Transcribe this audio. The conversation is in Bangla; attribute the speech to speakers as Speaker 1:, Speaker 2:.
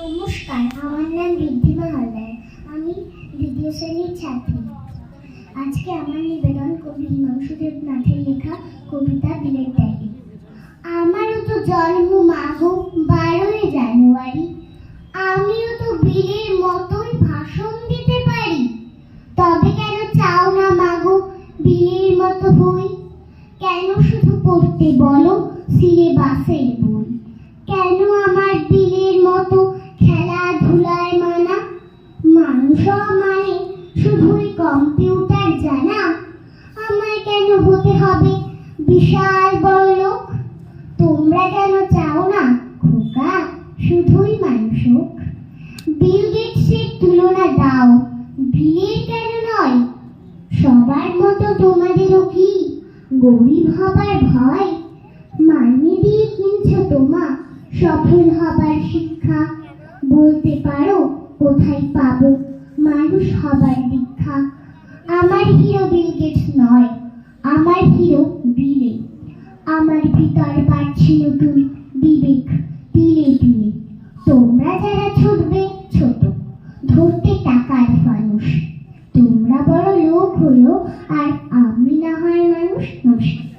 Speaker 1: নমস্কার, আমার নাম ঋদ্ধিমা হালদার আমি দ্বিতীয় শ্রেণির ছাত্রী। আজকে আমার নিবেদন কবি হিমাংশু দেবনাথের লেখা কবিতা বিলের ডায়েরি আমারও তো জন্ম মাঘ বারোই জানুয়ারি, আমিও তো বিলের মতোই ভাষণ দিতে পারি। তবে কেন চাও না মাগো বিলের মতো হই? কেন শুধু পড়তে বলো, সিলেবাসের বই? কেন মানুষ মানে শুধুই কম্পিউটার জানা? আমায় কেন হতে হবে? বিশাল বড় তোমরা কেন চাও না? খোকা, শুধুই মানুষ বিল গেটসের তুলনা দাও। বিলের কেন নয়? সবার মতো তোমাদেরও কি? গরিব হবার ভয়? মাইনে দিয়ে কিনছো তোমা? সফল হবার শিক্ষা? বলতে পারো, কোথায় পাবো? মানুষ হবার দীক্ষা আমার হিরো বিল গেটস নয়, আমার হিরো বিলে। আমার ভিতর বাড়ছি নতুন বিবেক তিলে তিলে তোমরা যারা ছুটবে ছোট, ধরতে টাকার মানুষ তোমরা বড় লোক হলো আর আমি না হয় মানুষ নমস্কার